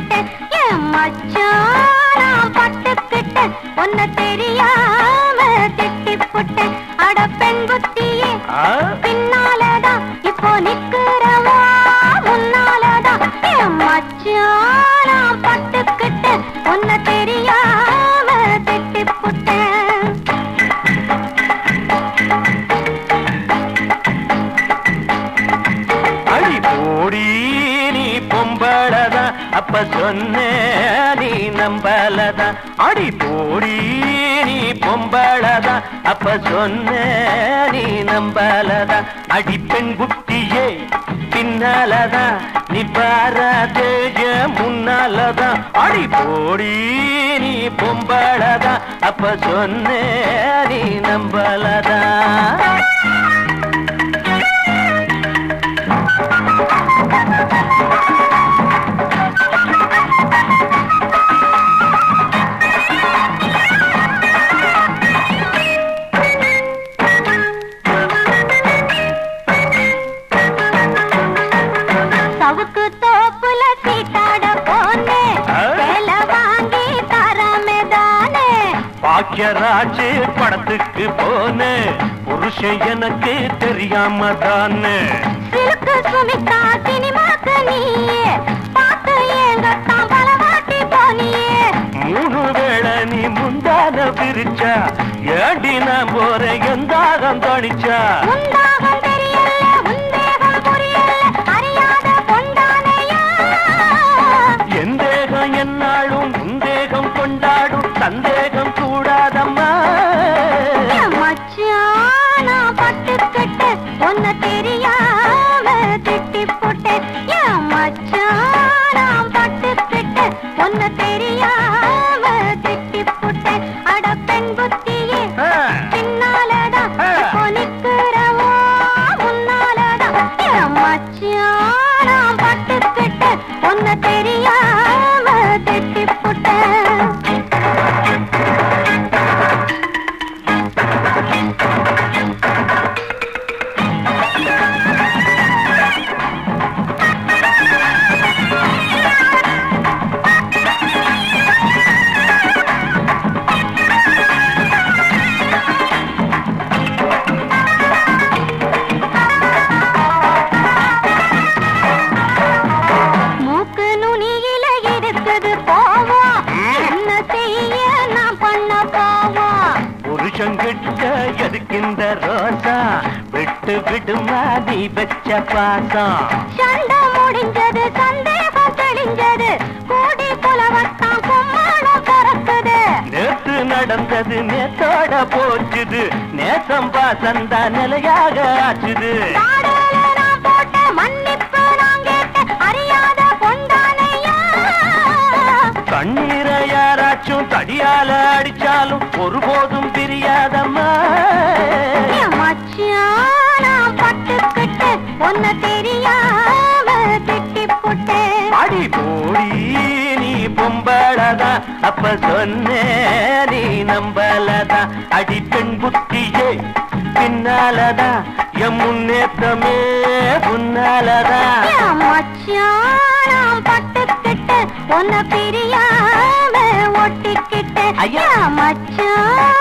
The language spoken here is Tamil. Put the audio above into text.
பட்ட மச்சான் பட்டுக்கிட்ட ஒன்னு தெரியாம திட்டி புட்ட அட பெண் புத்தியே பின்னாலதான் இப்போ நிக்கிறவா முன்னாலதான். மச்சான் அப்ப சொன்ன நீ நம்பலதா? அடி போடி நீ பொம்பளதா அப்ப சொன்ன நீ நம்பலதா? அடி பெண் குட்டியே பின்னாலதா? நீ பாராதேஜ முன்னாலதா? அடி போடி நீ பொம்பளதா அப்ப சொன்ன நீ நம்பலதா? பாக்கியராஜ் படத்துக்கு போன. புருஷன் எனக்கு தெரியாம தானே. மூணு வேளை நீ முந்தான பிரிச்சா ஏண்டி நான் போறேன்? எந்தாகம் தணிச்சா? புருஷங்கிட்ட எதுக்கின்ற ரோசா விட்டு விடுமா நீ வச்ச பாசம். சண்டை முடிஞ்சது சந்தேகம் தெளிஞ்சது கூடி புலவத்தான் கும்மாளம் பிறக்குது நேத்து நடந்தது நேத்தோட போச்சுது. நேசம் பாசந்தா நிலையாக ஆச்சுது. போட்ட தடியால அடிச்சாலும் ஒருபோதும் பிரியாதம்மா. பட்டுக்கிட்டு உன்னை தெரியாம திட்டி போட்டேன் அடி போடி நீ பொம்பளதா அப்ப சொன்னே நீ நம்பலதா. அடி பெண் புத்தியே பின்னாலதா என் முன்னேற்றமே முன்னாலதா என் மச்சான் பட்டுக்கிட்டு பிரியாம ஒட்டிக்கிட்டு ஐயா. என் மச்சான்